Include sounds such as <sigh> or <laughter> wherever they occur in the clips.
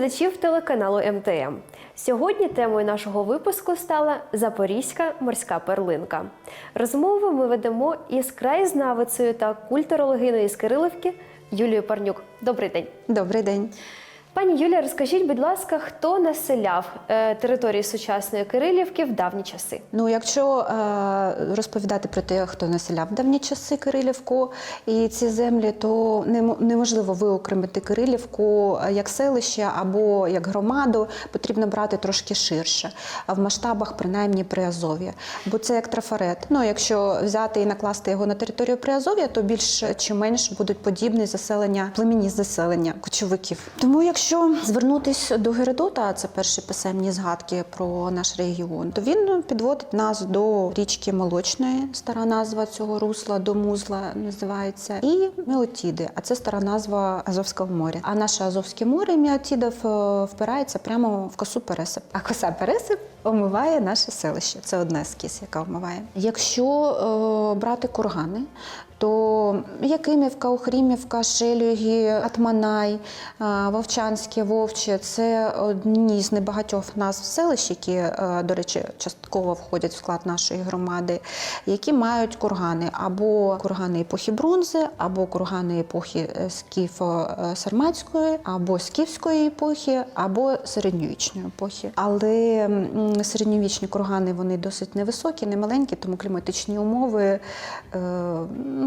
Глядачів телеканалу МТМ. Сьогодні темою нашого випуску стала Запорізька морська перлинка. Розмову ми ведемо із краєзнавицею та культурологиною з Кирилівки Юлією Парнюк. Добрий день. Добрий день. Пані Юлія, розкажіть, будь ласка, хто населяв е, території сучасної Кирилівки в давні часи? Ну, якщо е, розповідати про те, хто населяв в давні часи Кирилівку і ці землі, то неможливо виокремити Кирилівку як селище або як громаду, потрібно брати трошки ширше, в масштабах, принаймні Приазов'я. Бо це як трафарет. Ну, якщо взяти і накласти його на територію Приазов'я, то більш чи менш будуть подібні заселення, племінні заселення кочовиків. Тому, якщо звернутися до Геродота, це перші писемні згадки про наш регіон, то він підводить нас до річки Молочної, стара назва цього русла, до музла називається, і Меотіди, а це стара назва Азовського моря. А наше Азовське море Меотідів е, впирається прямо в косу Пересип. А коса Пересип омиває наше селище. Це одна з кіс, яка омиває. Якщо е, брати кургани, то Якимівка, Охрімівка, Шелюги, Атманай, е, Вовчанське, Вовче це одні з небагатьох назв селищ, які, е, до речі, частково входять в склад нашої громади, які мають кургани або кургани епохи бронзи, або кургани епохи е, скіфо-сарматської, або скіфської епохи, або середньовічної епохи. Але середньовічні кургани вони досить невисокі, не маленькі, тому кліматичні умови, е,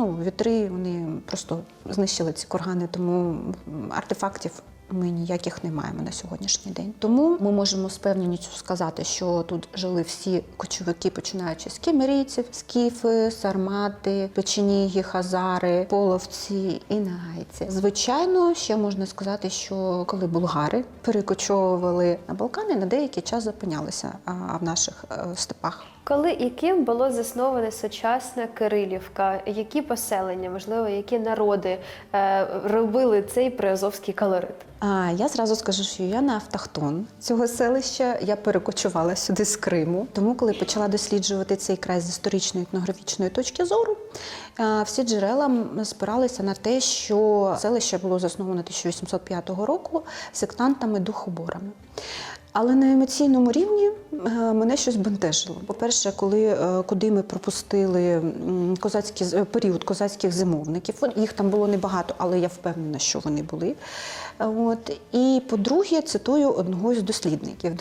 ну, вітри вони просто знищили ці кургани, тому артефактів. Ми ніяких не маємо на сьогоднішній день. Тому ми можемо з певністю сказати, що тут жили всі кочовики, починаючи з кімерійців, скіфи, сармати, печеніги, хазари, половці і нагайці. Звичайно, ще можна сказати, що коли булгари перекочовували на Балкани, на деякий час зупинялися в наших е, степах. Коли і ким було засноване сучасна Кирилівка? Які поселення, можливо, які народи е, робили цей приазовський колорит? А я зразу скажу, що я не автохтон цього селища. Я перекочувала сюди з Криму. Тому, коли почала досліджувати цей край з історичної етнографічної точки зору, е, всі джерела спиралися на те, що селище було засноване 1805 року сектантами-духоборами. Але на емоційному рівні е, мене щось бентежило. По-перше, коли е, куди ми пропустили козацький е, період козацьких зимовників, їх там було небагато, але я впевнена, що вони були. Е, От. І по-друге, цитую одного з дослідників,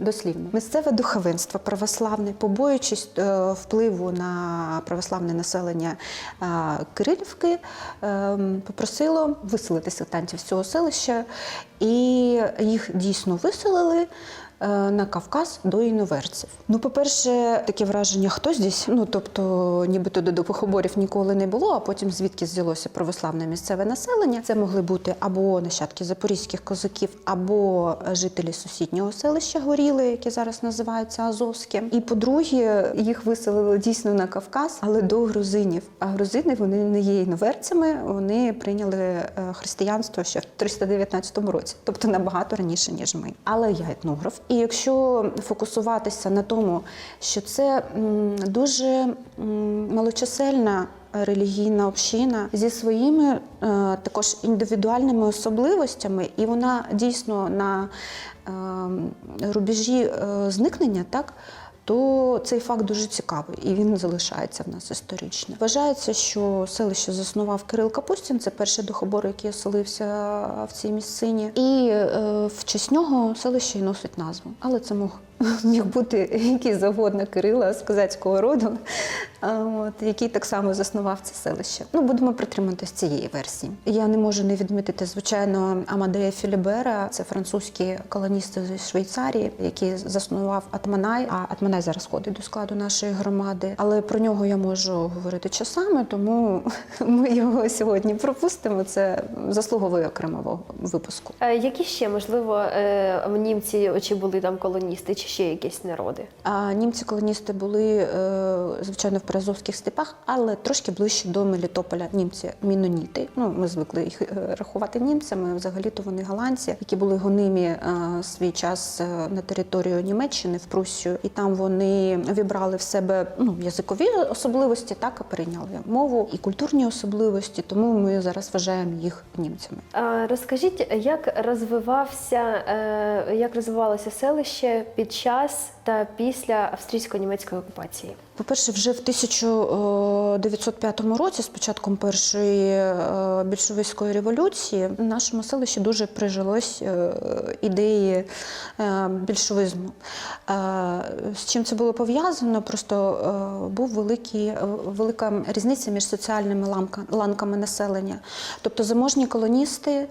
дослівно. Місцеве духовенство православне, побоюючись е, впливу на православне населення е, Кирилівки, е, попросило виселити сектантів з цього селища, і їх дійсно виселили. Е, На Кавказ до іноверців. Ну, по-перше, таке враження, хто здесь, ну тобто, нібито до допохоборів ніколи не було, а потім звідки взялося православне місцеве населення. Це могли бути або нащадки запорізьких козаків, або жителі сусіднього селища Горіли, яке зараз називається Азовське. І по-друге, їх виселили дійсно на Кавказ, але до грузинів. А грузини вони не є іноверцями, вони прийняли е, християнство ще в 319 році, тобто набагато раніше ніж ми. Але я етнограф, і якщо фокусуватися на тому, що це дуже малочисельна релігійна община зі своїми е, також індивідуальними особливостями, і вона дійсно на е, рубежі е, зникнення, так. То цей факт дуже цікавий і він залишається в нас історично. Вважається, що селище заснував Кирил Капустін, це перший духобор, який оселився в цій місцині. І е, в честь нього селище й носить назву. Але це мог міг бути який завгодно Кирила з козацького роду, от, який так само заснував це селище. Ну, будемо притримуватися цієї версії. Я не можу не відмітити, звичайно, Амадея Філібера, це французький колоніст зі Швейцарії, який заснував Атманай. А Атманай зараз входить до складу нашої громади. Але про нього я можу говорити часами, тому <laughs> ми його сьогодні пропустимо. Це заслуговує окремого випуску. Е, які ще, можливо, е, німці чи були там колоністи, чи ще якісь народи? А німці-колоністи були, е, звичайно, в Перезовських степах, але трошки ближче до Мелітополя. Німці міноніти. Ну, ми звикли їх е, рахувати німцями. Взагалі-то вони голландці, які були гонимі е, свій час на територію Німеччини в Пруссію, і там вони вібрали в себе ну, язикові особливості, так і перейняли мову і культурні особливості. Тому ми зараз вважаємо їх німцями. А Розкажіть, як розвивався, як розвивалося селище під час та після австрійсько-німецької окупації? По-перше, вже в 1905 році, з початком першої е, більшовицької революції, в нашому селищі дуже прижилось е, ідеї е, більшовизму. Е, З чим це було пов'язано? Просто е, був великий, е, велика різниця між соціальними ланками населення. Тобто заможні колоністи,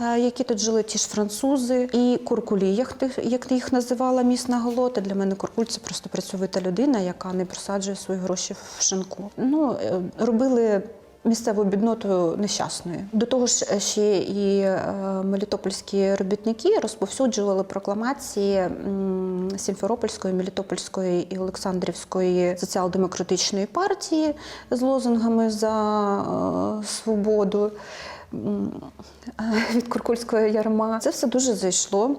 е, які тут жили, ті ж французи, і куркулі, як їх називала місна голота. Для мене куркуль це просто працьовита людина, яка не просаджує свої гроші в шинку. Ну, е, робили. Місцеву бідноту нещасною. До того ж, е, ще і е, мелітопольські робітники розповсюджували прокламації Сімферопольської, Мелітопольської і Олександрівської соціал-демократичної партії з лозунгами за свободу від Куркульського ярма. Це все дуже зайшло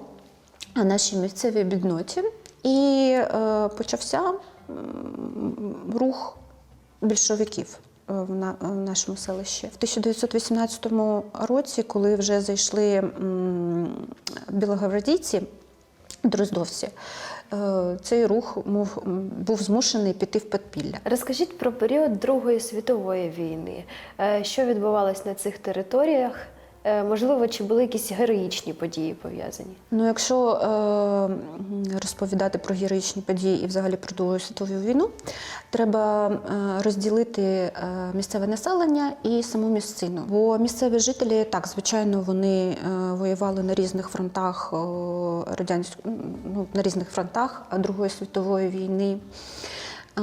нашій місцевій бідноті, і е, почався рух більшовиків. е, В на- в нашому селищі в 1918 році, коли вже зайшли м, білогвардійці, дроздовці, е, цей рух мов, був змушений піти в підпілля. Розкажіть про період Другої світової війни. Е, Що відбувалось на цих територіях? Е, Можливо, чи були якісь героїчні події пов'язані? Ну, якщо е, розповідати про героїчні події і взагалі про Другу світову війну, треба е, розділити е, місцеве населення і саму місцину. Бо місцеві жителі, так, звичайно, вони воювали на різних фронтах радянського ну, на різних фронтах Другої світової війни.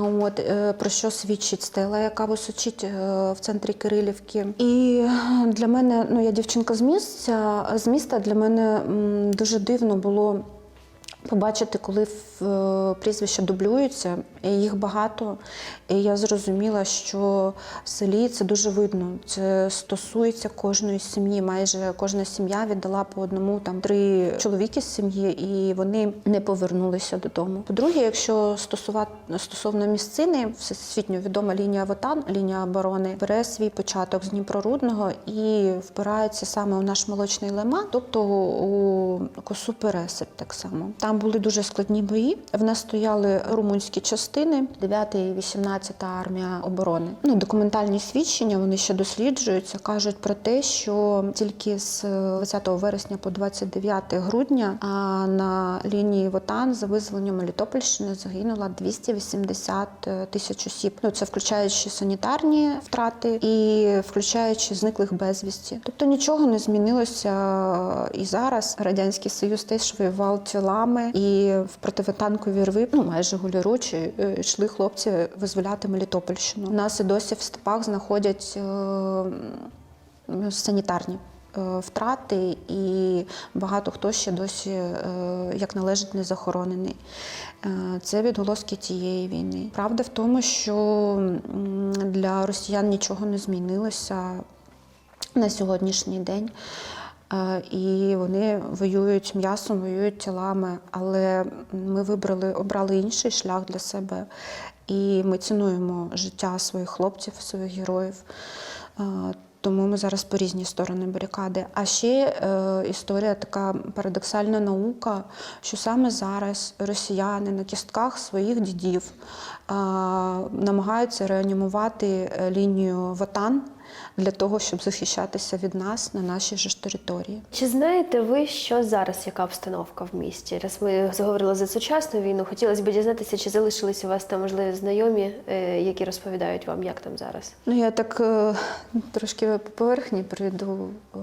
От е, про що свідчить стела, яка височить е, в центрі Кирилівки. І для мене, ну я дівчинка з місця, з міста для мене дуже дивно було побачити, коли е, прізвища дублюються, їх багато. І я зрозуміла, що в селі це дуже видно. Це стосується кожної сім'ї. Майже кожна сім'я віддала по одному там три чоловіки з сім'ї, і вони не повернулися додому. По-друге, якщо стосувати стосовно місцини, всесвітньо відома лінія Вотан, лінія оборони, бере свій початок з Дніпрорудного і впирається саме у наш молочний лема, тобто у косу Пересип так само. Там були дуже складні бої. В нас стояли румунські частини, 9 і 18 армія оборони. Ну, документальні свідчення вони ще досліджуються, кажуть про те, що тільки з 20 вересня по 29 грудня на лінії Вотан за визволення Мелітопольщини загинуло 280 тисяч осіб. Ну це включаючи санітарні втрати і включаючи зниклих безвісті. Тобто нічого не змінилося і зараз. Радянський Союз теж воював тілами, і в противотанкові рви, ну майже голіручі, е, йшли хлопці визволяти Мелітопольщину. У нас і досі в степах знаходять е, санітарні. е, Втрати, і багато хто ще досі як належить не захоронений. Це відголоски тієї війни. Правда в тому, що для росіян нічого не змінилося на сьогоднішній день. Е, І вони воюють м'ясом, воюють тілами, але ми вибрали, обрали інший шлях для себе. І ми цінуємо життя своїх хлопців, своїх героїв. Е, Тому ми зараз по різні сторони барикади. А ще е, історія така парадоксальна наука, що саме зараз росіяни на кістках своїх дідів е, намагаються реанімувати е, лінію Ватан для того, щоб захищатися від нас на нашій ж території. Чи знаєте ви, що зараз яка обстановка в місті? Раз ми заговорили за сучасну війну, хотілося б дізнатися, чи залишились у вас там можливі знайомі, е, які розповідають вам, як там зараз? Ну, я так е, трошки по поверхні прийду е,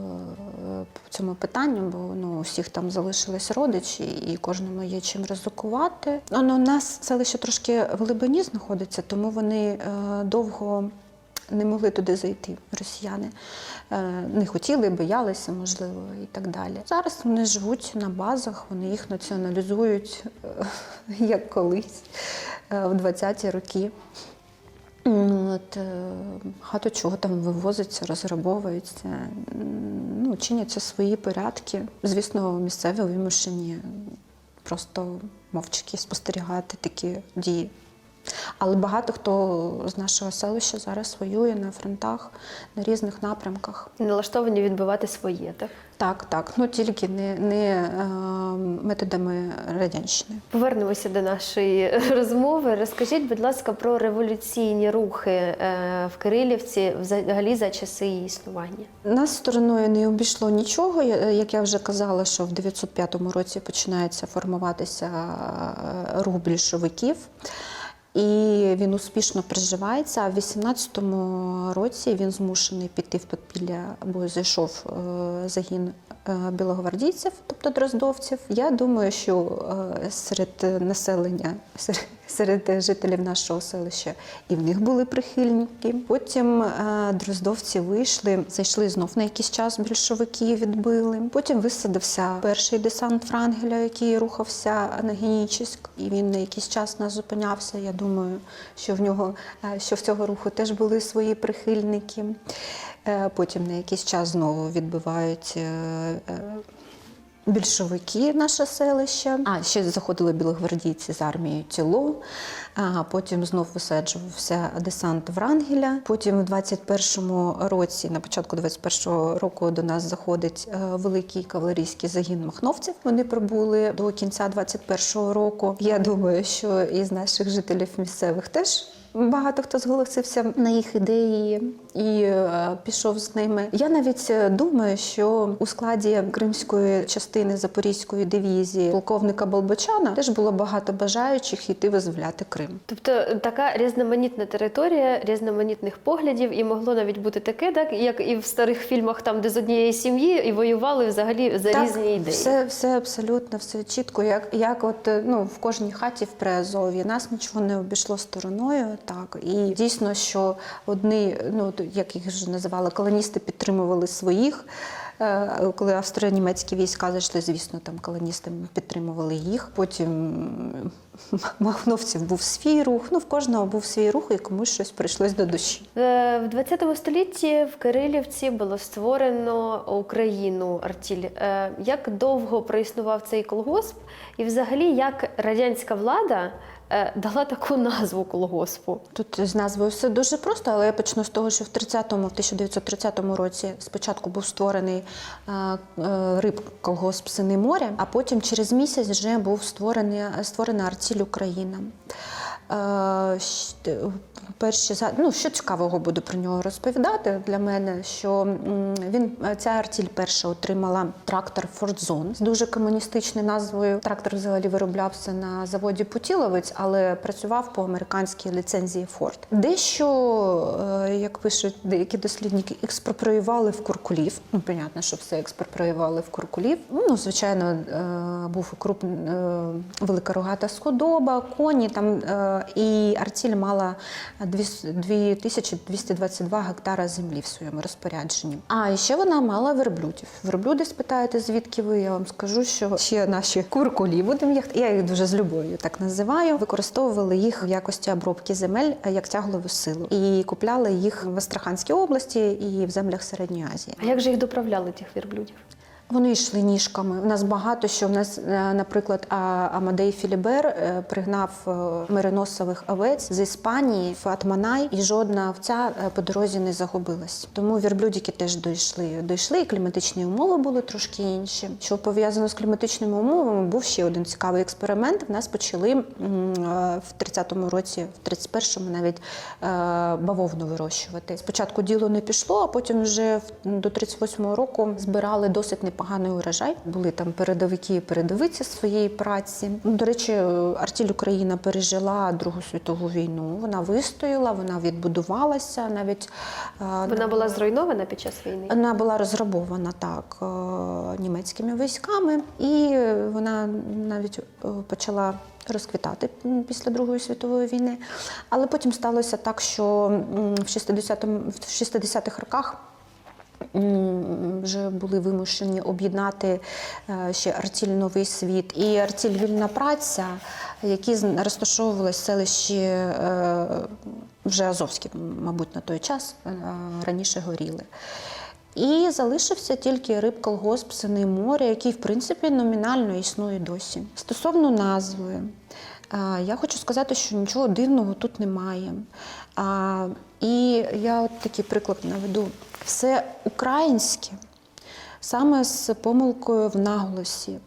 по цьому питанню, бо ну, у всіх там залишились родичі, і кожному є чим ризикувати. Ну, ну, у нас селище трошки в глибині знаходиться, тому вони довго не могли туди зайти. Росіяни Е, не хотіли, боялися, можливо, і так далі. Зараз вони живуть на базах, вони їх націоналізують е, як колись е, в 20-ті роки. Ну, От, багато чого там вивозиться, розграбовується, ну, чиняться свої порядки. Звісно, місцеві вимушені просто мовчки спостерігати такі дії. Але багато хто з нашого селища зараз воює на фронтах на різних напрямках. Налаштовані відбивати своє, так? Так, так, ну тільки не, не е, методами радянщини. Повернемося до нашої <laughs> розмови. Розкажіть, будь ласка, про революційні рухи е, в Кирилівці взагалі за часи її існування. Нас стороною не обійшло нічого. Як я вже казала, що в 905 році починається формуватися е, рух більшовиків. І він успішно приживається. А в 18-му році він змушений піти в підпілля, бо зайшов е, загін е, білогвардійців, тобто дроздовців. Я думаю, що е, серед населення, серед- серед жителів нашого селища і в них були прихильники. Потім е, дроздовці вийшли, зайшли знов на якийсь час більшовики, відбили. Потім висадився перший десант Франгеля, який рухався на Генічеськ, і він на якийсь час нас зупинявся. Я думаю, що в нього е, що в цього руху теж були свої прихильники. Е, Потім на якийсь час знову відбивають. Більшовики наше селище. А ще заходили білогвардійці з армією тіло. А потім знов висаджувався десант Врангеля. Потім у 21-му році, на початку 21-го року, до нас заходить е, великий кавалерійський загін махновців. Вони прибули до кінця 21-го року. Я думаю, що із наших жителів місцевих теж. Багато хто зголосився на їх ідеї і е, пішов з ними. Я навіть е, думаю, що у складі кримської частини Запорізької дивізії полковника Болбочана теж було багато бажаючих йти визволяти Крим. Тобто така різноманітна територія, різноманітних поглядів, і могло навіть бути таке, так як і в старих фільмах, там де з однієї сім'ї і воювали взагалі за різні ідеї. Все, все абсолютно, все чітко. Як, як от е, ну в кожній хаті в Приазов'ї нас нічого не обійшло стороною. Так і дійсно, що одні, ну як їх вже називали, колоністи підтримували своїх. Е, Коли австро-німецькі війська зайшли, звісно, там колоністи підтримували їх. Потім махновців був свій рух. Ну в кожного був свій рух, і комусь щось прийшлось до душі. Е, В 20 столітті в Кирилівці було створено Україну Артіль. Е, Як довго проіснував цей колгосп, і взагалі як радянська влада дала таку назву колгоспу? Тут з назвою все дуже просто, але я почну з того, що в 30-му, в 1930 році спочатку був створений е, е, риб колгосп Сини моря, а потім через місяць вже був створений, створена Арціль Україна. Е, Перші ну, що цікавого буду про нього розповідати для мене, що він ця артіль перша отримала трактор Фордзон з дуже комуністичною назвою. Трактор взагалі вироблявся на заводі Путіловець, але працював по американській ліцензії Форд. Дещо, е, як пишуть деякі дослідники, експроприювали в Куркулів. Ну, понятно, що все експроприювали в Куркулів. Ну, звичайно, е, був круп, е, велика рогата скодоба, коні там е, і артіль мала дві- 2222 гектара землі в своєму розпорядженні. А ще вона мала верблюдів. Верблюди спитаєте, звідки ви? Я вам скажу, що ще наші куркулі будемо їх. Я їх дуже з любов'ю так називаю. Використовували їх в якості обробки земель як тяглову силу і купляли їх в Астраханській області і в землях Середньої Азії. А як же їх доправляли тих вірблюдів? Вони йшли ніжками. У нас багато що. У нас, е, наприклад, Амадей Філібер е, пригнав е, мериносових овець з Іспанії в Атманай, і жодна овця по дорозі не загубилась. Тому вірблюдики теж дійшли. Дійшли, і кліматичні умови були трошки інші. Що пов'язано з кліматичними умовами, був ще один цікавий експеримент. В нас почали в 30-му році, в 31-му навіть бавовну вирощувати. Спочатку діло не пішло, а потім вже в- до 38-го року збирали досить непогано непоганий урожай. Були там передовики і передовиці своєї праці. Ну, До речі, Артіль Україна пережила Другу світову війну. Вона вистояла, вона відбудувалася. Навіть е, Вона була зруйнована під час війни. вона була розграбована так е, німецькими військами, і вона навіть е, почала розквітати після Другої світової війни. Але потім сталося так, що в 60-м в 60-х роках. Вже були вимушені об'єднати е, ще Артіль Новий світ і Артіль Вільна праця, які розташовувалися в селищі е, вже Азовське, мабуть, на той час е, раніше горіли. І залишився тільки рибколгосп Сини моря, який, в принципі, номінально існує досі. Стосовно назви, я хочу сказати, що нічого дивного тут немає. І я от такий приклад наведу. Все українське, саме з помилкою в наголосі.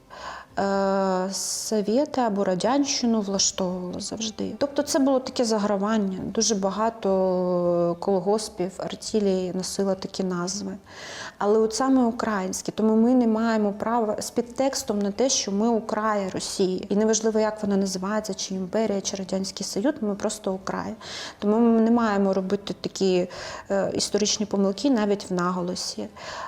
Е, Совєти або радянщину влаштовувало завжди. Тобто це було таке загравання. Дуже багато колгоспів, артілії носило такі назви. Але от саме українські, тому ми не маємо права з підтекстом на те, що ми Украя Росії. І неважливо, як вона називається, чи імперія, чи Радянський Союз, ми просто Украя. Тому ми не маємо робити такі е, історичні помилки навіть в наголосі.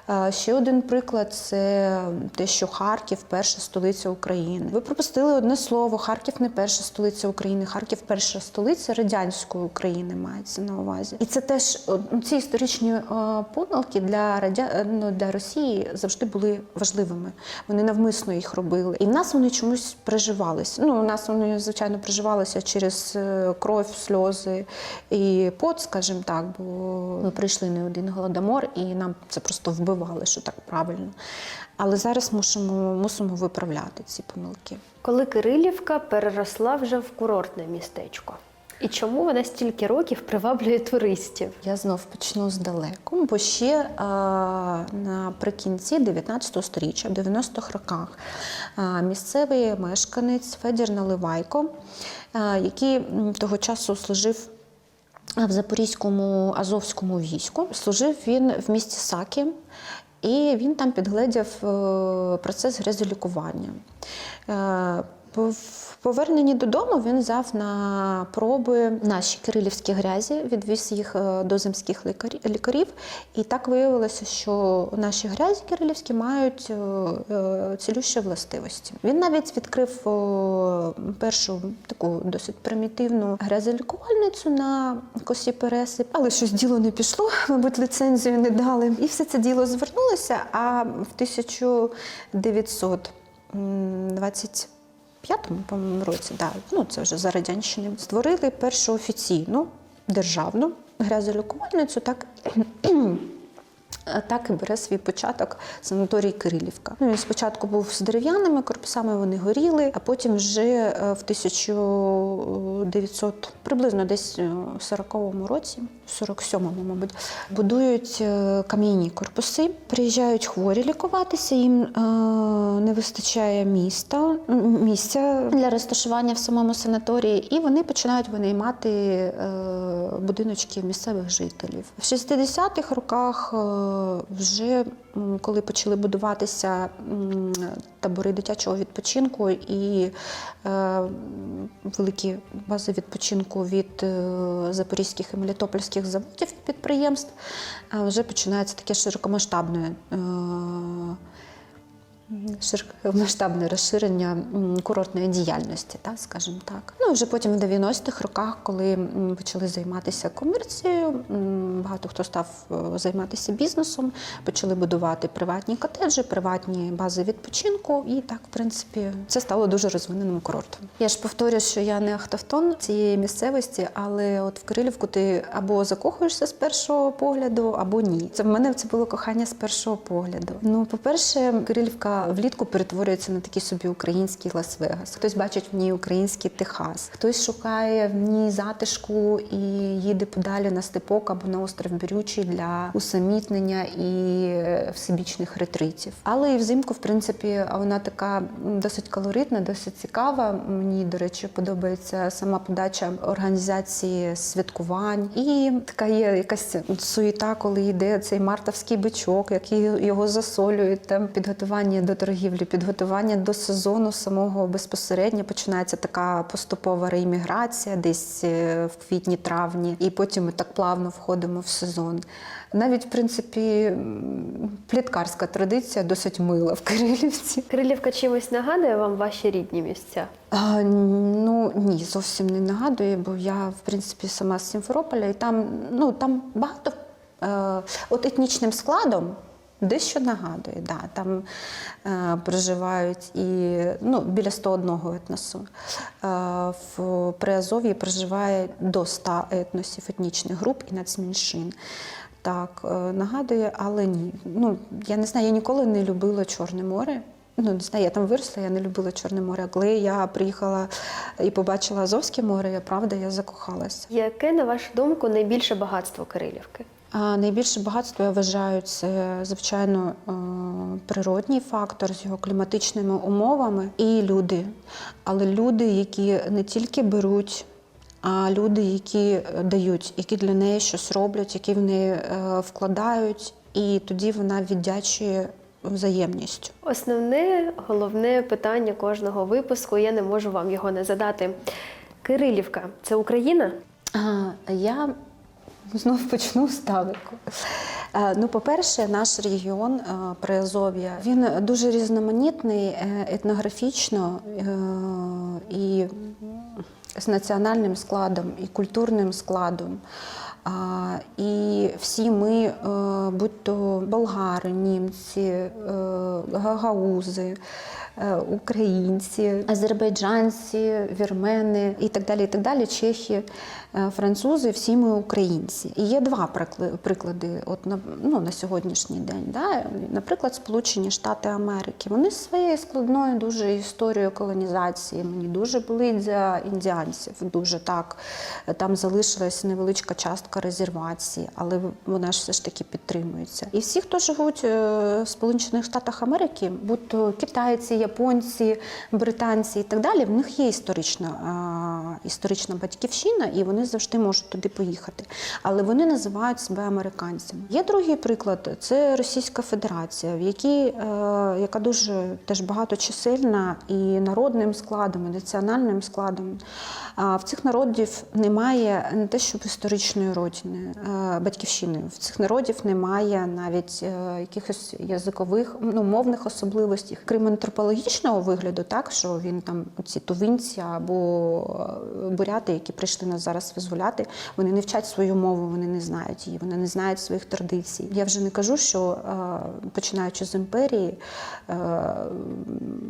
Е, ще один приклад це те, що Харків перша столиця України. Ви пропустили одне слово: Харків не перша столиця України, Харків перша столиця радянської України мається на увазі. І це теж ну, ці історичні е, помилки для радя... е, ну, для Росії завжди були важливими. Вони навмисно їх робили. І в нас вони чомусь приживалися. Ну, у нас вони, звичайно, приживалися через е, кров, сльози і пот, скажімо так, бо ми прийшли не один голодомор, і нам це просто вбивали, що так правильно. Але зараз мусимо, мусимо виправляти ці помилки. Коли Кирилівка переросла вже в курортне містечко. І чому вона стільки років приваблює туристів? Я знов почну здалеку, бо ще а, наприкінці 19 століття, в 90-х роках, а, місцевий мешканець Федір Наливайко, а, який того часу служив в Запорізькому Азовському війську, служив він в місті Сакі, і він там підгледів е, процес грязолікування. В поверненні додому він взяв на проби наші кирилівські грязі, відвіз їх е, до земських лікарі- лікарів. І так виявилося, що наші грязі кирилівські мають е, е, цілющі властивості. Він навіть відкрив першу таку досить примітивну грязолікувальницю на косі Переси, але щось діло не пішло, мабуть, ліцензію не дали. І все це діло звернулося. А в 1920 п'ятому по-моєму, році, да, ну це вже за радянщини, створили першу офіційну державну грязолікувальницю, так. Так і бере свій початок санаторій Кирилівка. Ну, він спочатку був з дерев'яними корпусами, вони горіли, а потім вже е, в 1900, приблизно десь е, в 40-му році, в 47-му, мабуть, будують е, кам'яні корпуси, приїжджають хворі лікуватися, їм е, не вистачає міста, місця для розташування в самому санаторії, і вони починають винаймати е, будиночки місцевих жителів. В 60-х роках е, вже коли почали будуватися табори дитячого відпочинку і е, великі бази відпочинку від е, запорізьких і мелітопольських заводів підприємств, е, вже починається таке широкомасштабне. Широкомасштабне розширення курортної діяльності, так, скажімо так. Ну, вже потім в 90-х роках, коли почали займатися комерцією, багато хто став е, займатися бізнесом, почали будувати приватні котеджі, приватні бази відпочинку. І так, в принципі, це стало дуже розвиненим курортом. Я ж повторюю, що я не автохтон цієї місцевості, але от в Кирилівку ти або закохуєшся з першого погляду, або ні. Це в мене це було кохання з першого погляду. Ну, по-перше, Кирилівка влітку перетворюється на такий собі український Лас-Вегас. Хтось бачить в ній український Техас, хтось шукає в ній затишку і їде подалі на степок або на остров Бірючий для усамітнення і е, всебічних ретритів. Але і взимку, в принципі, вона така досить колоритна, досить цікава. Мені, до речі, подобається сама подача організації святкувань. І така є якась суєта, коли йде цей мартовський бичок, який його засолюють. Там підготування до торгівлі, підготування до сезону самого безпосередньо починається така поступова реімміграція, десь е, в квітні-травні, і потім ми так плавно входимо в сезон. Навіть, в принципі, пліткарська традиція досить мила в Кирилівці. Крилівка чимось нагадує вам ваші рідні місця? А, ну ні, зовсім не нагадує, бо я, в принципі, сама з Сімферополя, і там, ну, там багато е, от етнічним складом. Дещо нагадує, да. там е, проживають і ну, біля 101 етносу. Е, в Приазов'ї проживає до 100 етносів, етнічних груп і нацменшин. Так, е, нагадує, але ні. Ну, я не знаю, я ніколи не любила Чорне море. Ну, не знаю, я там виросла, я не любила Чорне море. Коли я приїхала і побачила Азовське море, я правда я закохалася. Яке, на вашу думку, найбільше багатство Кирилівки? А найбільше багатство я вважаю це звичайно е, природній фактор з його кліматичними умовами і люди. Але люди, які не тільки беруть. А люди, які дають, які для неї щось роблять, які в неї е, вкладають, і тоді вона віддячує взаємністю. Основне, головне питання кожного випуску, я не можу вам його не задати. Кирилівка це Україна? А, Я знов почну з Тавику. Е, Ну, по-перше, наш регіон е, Приазов'я, він дуже різноманітний е, етнографічно і з національним складом, і культурним складом. І всі ми, будь то болгари, німці, гагаузи, українці, азербайджанці, вірмени і так далі, і так далі, чехи, е, французи, всі ми українці. І є два приклади от на, ну, на сьогоднішній день. Да? Наприклад, Сполучені Штати Америки. Вони з своєю складною дуже історією колонізації. Мені дуже болить за індіанців. Дуже так. Там залишилась невеличка частка резервації, але вона ж все ж таки підтримується. І всі, хто живуть е, в Сполучених Штатах Америки, будь то китайці, японці, британці і так далі, в них є історична, історична батьківщина, і вони завжди можуть туди поїхати. Але вони називають себе американцями. Є другий приклад це Російська Федерація, в якій, е, яка дуже теж багаточисельна і народним складом, і національним складом. В цих народів немає не те, щоб історичної родини, е, батьківщини. В цих народів немає навіть е, якихось язикових, ну, мовних особливостей. Крім антропологічного вигляду, так що він там ці тувинці або е, буряти, які прийшли нас зараз визволяти, вони не вчать свою мову, вони не знають її, вони не знають своїх традицій. Я вже не кажу, що починаючи з імперії,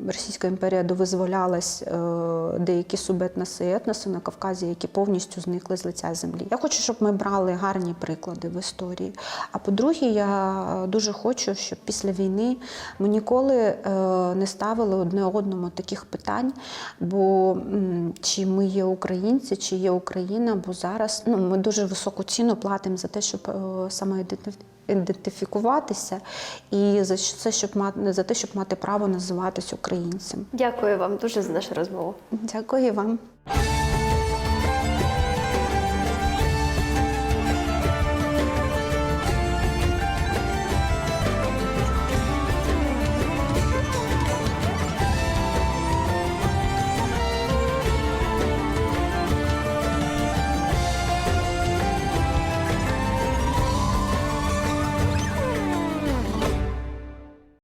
Російська імперія довизволялась деякі субетноси і етноси на Кавказі, які повністю зникли з лиця землі. Я хочу, щоб ми брали гарні приклади в історії. А по-друге, я дуже хочу, щоб після війни ми ніколи е, не ставили одне одному таких питань, бо чи ми є українці, чи є Україна, бо зараз ну, ми дуже високу ціну платимо за те, щоб е, саме ідентифікуватися і за це, щоб мати за те, щоб мати право називатись українцем. Дякую вам дуже за нашу розмову. Дякую вам.